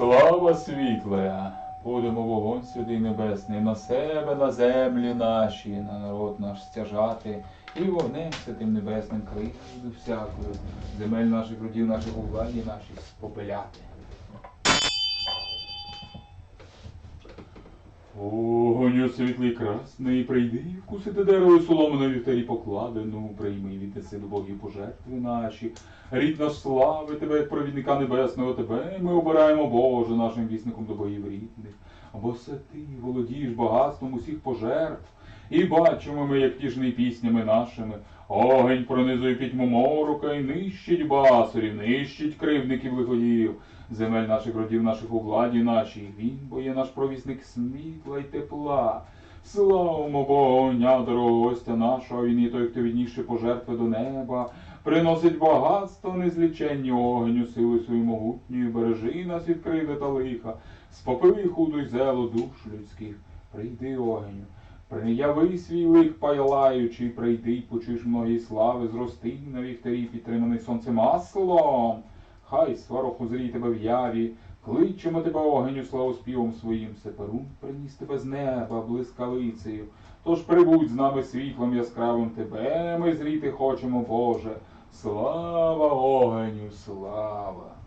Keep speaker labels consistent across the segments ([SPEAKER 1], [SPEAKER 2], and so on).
[SPEAKER 1] слава світла, будемо вогонь святий небесний на себе, на землі наші, на народ наш стяжати, і вогнем святим небесним крихою всякою, земель наших родів, наших у наших нашій Огонь світлий красний, прийди, і вкусити дерево і солому на вівтарі покладену, прийми віднеси до Богів пожертви наші. Рід наш слави тебе, як провідника небесного, тебе ми обираємо, Боже, нашим вісником до боїв рідних. Бо все ти володієш багатством усіх пожертв, і бачимо ми, як тіжний піснями нашими. Огонь пронизує пітьму морока і нищить басурів, нищить кривдників лиходіїв, земель наших родів, наших у владі нашій. Він, бо є наш провісник світла й тепла. Славимо Бога, дорогого гостя нашого, він є той, хто відніше пожертви до неба, приносить багатство незліченні огню, силою свою могутньою, бережи нас від криви та лиха, спопили худу й зело душ людських, прийди огню. Прияви свій лих пайлаючий, прийди почуєш многі слави, зрости на вівтарі, підтриманий сонцем маслом. Хай сварох узрій тебе в яві, кличемо тебе огню славоспівом своїм, Сеперун приніс тебе з неба блискавицею. Тож прибудь з нами світлом яскравим тебе, ми зріти хочемо, Боже. Слава огню, слава!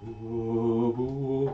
[SPEAKER 1] Слава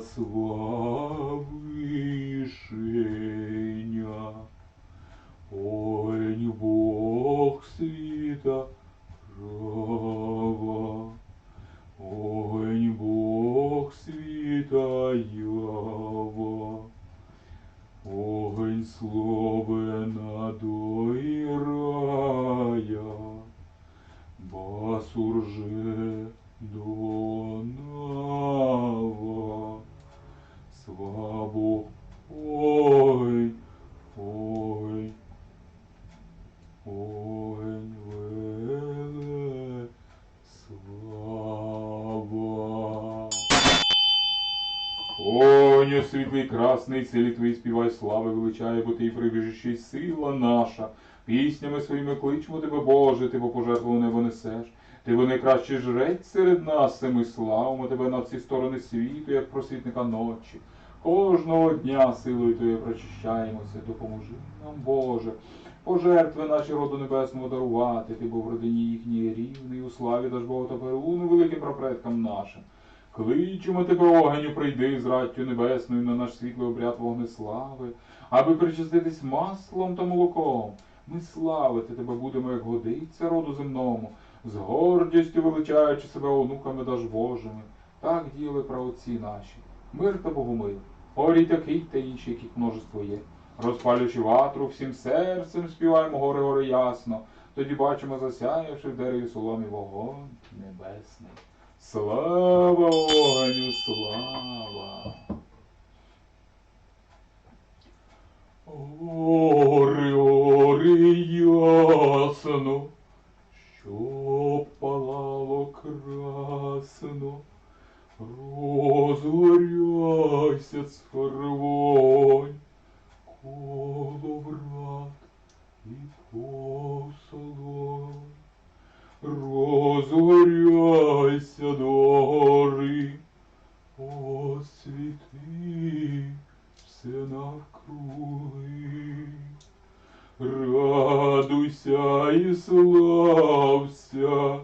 [SPEAKER 1] славишеня, огонь Бог світа права. Огонь Бог світа ява, огонь словена до рая, басур же Оню світлий красний, силі твої співай слави величає, бо ти і прибіжище й сила наша. Піснями своїми кличмо тебе, Боже, ти бо пожертву небо несеш. Ти бо найкращий жрець серед нас, і ми славимо тебе на всі сторони світу, як просвітника ночі. Кожного дня силою Твоєю прочищаємося, допоможи нам, Боже. Пожертви наші роду небесному дарувати, ти був в родині їхній рівний, у славі даж Бога та перуну великим прапредкам нашим. Кличемо тебе, огеню, прийди з раттю небесною на наш світлий обряд вогнеслави, аби причаститись маслом та молоком. Ми славити тебе будемо, як годиться роду земному, з гордістю величаючи себе онуками даж Божими. Так діяли праотці наші. Мир та Богомил, горій такий та інші, яких множество є. Розпалюючи ватру, всім серцем співаємо гори гори ясно. Тоді бачимо засяявши в дереві соломі вогонь небесний. Слава огню, слава! Гори, гори ясно, що палало красно, розгорі Розгоряйся, царвонь, коло врат і посолонь. Розгоряйся до гори, освіти все навкруги. Радуйся і слався,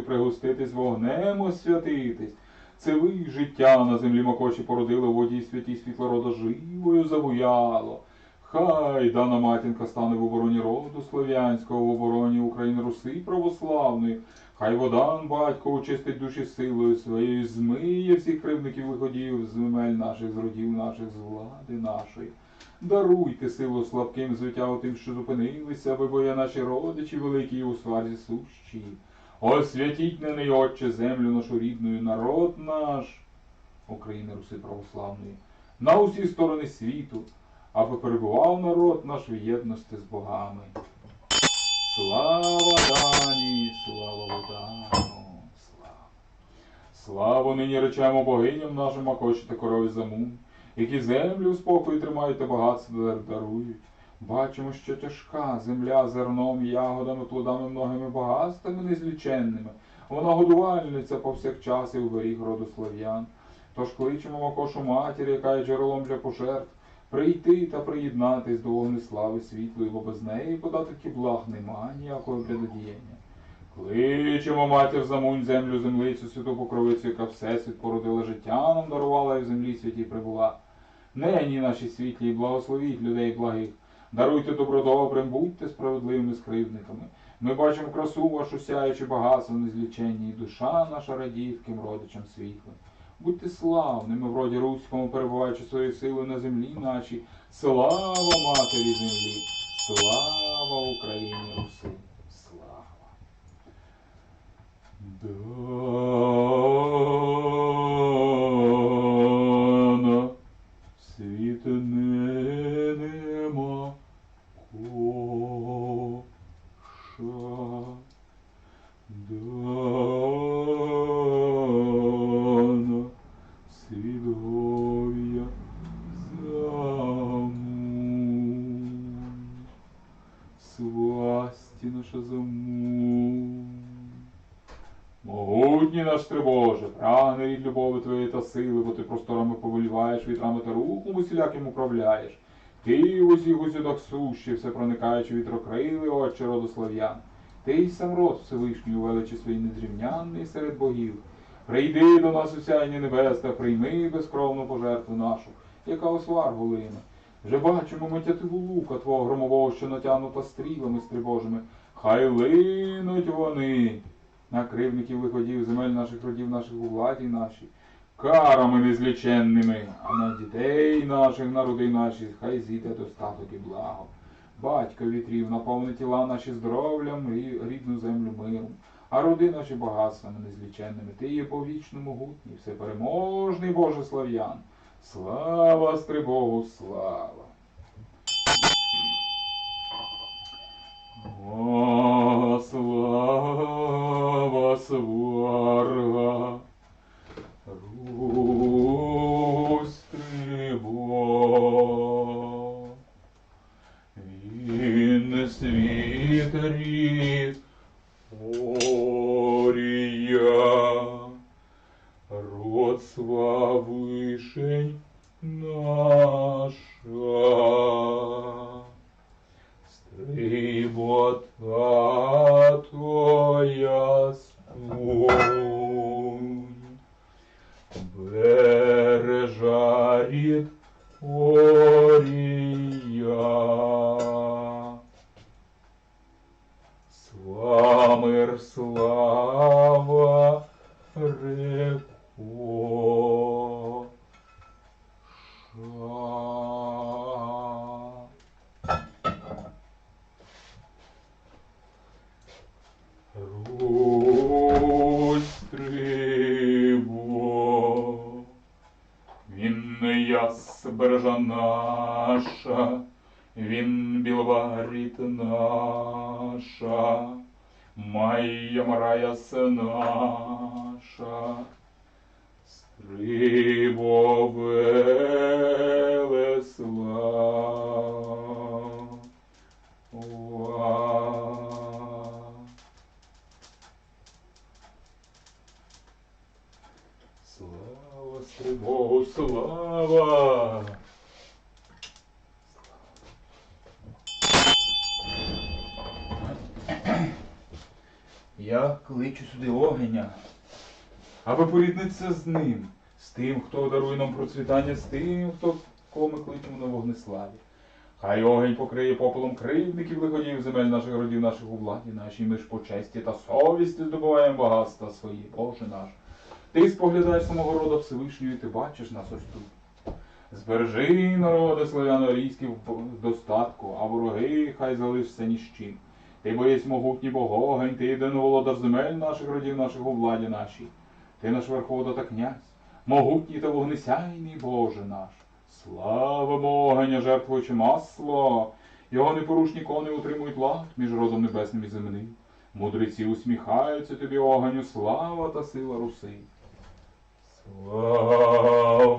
[SPEAKER 1] пригоститись, вогнем освятитись. Це ви життя на землі макочі породили, в воді святі світло рода живою забуяло. Хай дана матінка стане в обороні роду слов'янського, в обороні України Руси православної. Хай водан батько очистить душі силою своєю, змиє всіх кривдників виходів з земель наших, з родів наших, з влади нашої. Даруйте силу слабким звиття тим, що зупинилися, аби є наші родичі великі у сварзі сущі. Освятіть на неї, Отче, землю нашу рідну, народ наш, України Руси православної, на усі сторони світу, аби перебував народ наш в єдності з богами. Слава Дані, слава Водану, слава. Славу нині речемо богиням нашим, Акоші та корові замун, які землю у спокою тримають та багатство дарують. Бачимо, що тяжка земля зерном, ягодами, плодами, многими багатствами незліченними. Вона годувальниця повсякчас і уберіг роду слов'ян. Тож кличемо Макошу матір, яка є джерелом для пожертв, прийти та приєднатись до вогнеслави світлої, бо без неї податки благ нема ніякого блядодіяння. Кличемо матір замунь землю землицю, святу покровицю, яка всесвіт породила життя, нам дарувала і в землі святі прибула. Нині наші світлі, благословіть людей благих. Даруйте добро добрим, будьте справедливими скривдниками. Ми бачимо красу вашу сяючу багатство незліченні, і душа наша радіє таким родичам світлим. Будьте славними в роді руському, перебуваючи своєю силою на землі нашій. Слава матері землі! Слава Україні Руси! Слава! Дана Наш прагне від любові твоєї та сили, бо ти просторами повеліваєш, вітрами та рухом усіляким управляєш. Ти в усіх усюдах сущий, все проникаючи вітрокрили, отче роду слав'ян. Ти й сам род Всевишній у величі своїй незрівнянний серед богів. Прийди до нас у сяйні небес та прийми безкровну пожертву нашу, яка освар голиме. Вже бачимо ми тятиву лука твого громового, що натягнута стрілами стрибожими. Хай линуть вони на кривників виходів земель наших родів наших у владі нашій, карами незліченними, а на дітей наших, на роди наші, хай зійде достаток і благо. Батько вітрів, наповни тіла наші здоров'ям, рі- рідну землю миром, а роди наші багатствами незліченними. Ти є повічно могутній, всепереможний Боже слав'ян. Слава Стрибогу, слава! О, слава сварга, Русь Трибо. Він світ рід яс бережа наша, він білваріт наша, Майя Мараяс наша, Стрибо Велесла. Слава Стрибогу, слава! Я кличу сюди огеня, аби поріднитися з ним, з тим, хто дарує нам процвітання, з тим, хто кого ми кличемо на вогнеславі. Хай огень покриє попелом кривдників, лиходіїв земель наших родів, наших у владі нашій, ми ж по честі та совісті здобуваємо багатства свої, Боже наш. Ти споглядаєш самого рода Всевишнього, і ти бачиш нас ось тут. Збережи народи славяно-арійські в достатку, а вороги хай залишся ні з чим. Ти боєсь могутній богогень, ти єдиний володар земель наших родів, наших у владі нашій. Ти наш верховода та князь, могутній та вогнесяйний Боже наш. Слава огеня, жертвуючи масло, його непорушні кони утримують лад між родом небесним і земним. Мудреці усміхаються тобі огеню, слава та сила руси. Слава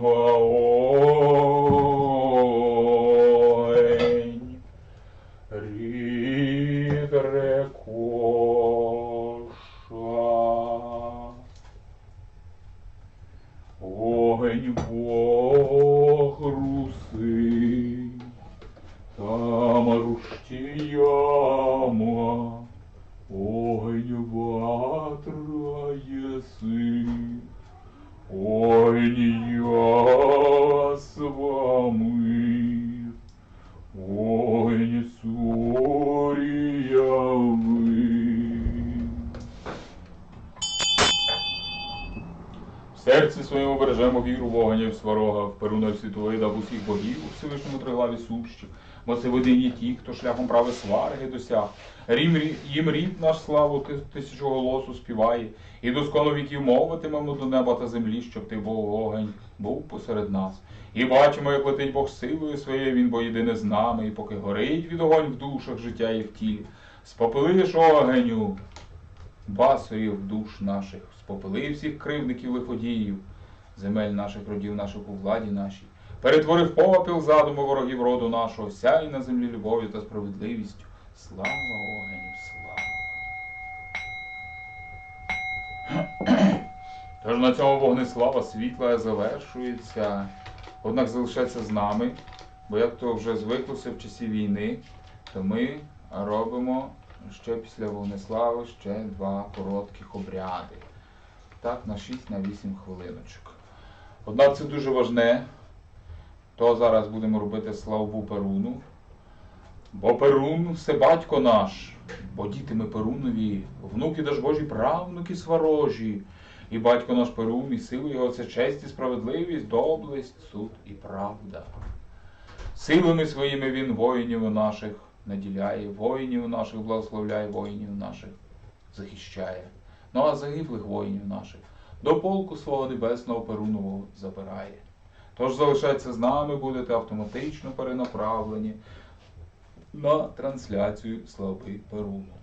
[SPEAKER 1] віру вогоня сварога, в перуна світовида, в усіх богів, у Всевишньому триглаві сущих. Бо це видині ті, хто шляхом прави сварги досяг. Рім, їм рід наш славу ти- тисячу голосу співає, і доскону віків мовитимемо до неба та землі, щоб ти Бог огонь був посеред нас. І бачимо, як летить Бог силою своєю, він бо єдине з нами, і поки горить від огонь в душах життя і в тілі. Спопилиш огеню, басурів душ наших, спопили всіх кривдників лиходіїв, земель наших родів наших у владі нашій, перетворив попіл задуму ворогів роду нашого, сяй на землі любов'ю та справедливістю. Слава огеню, слава! Тож на цьому вогнеслава світла завершується, однак залишається з нами, бо як то вже звиклося в часі війни, то ми робимо ще після Вогнеслави ще два коротких обряди. Так, на 6 на 8 хвилиночок. Однак це дуже важне. То зараз будемо робити славу Перуну. Бо Перун це батько наш, бо діти ми Перунові, внуки даж Божі, правнуки сварожі. І батько наш Перун, і сили його це честь і справедливість, доблесть, суд і правда. Силами своїми він воїнів наших наділяє, воїнів наших благословляє, воїнів наших захищає. Ну а загиблих воїнів наших до полку свого небесного Перунового забирає. Тож залишайтеся з нами, будете автоматично перенаправлені на трансляцію слави Перуну.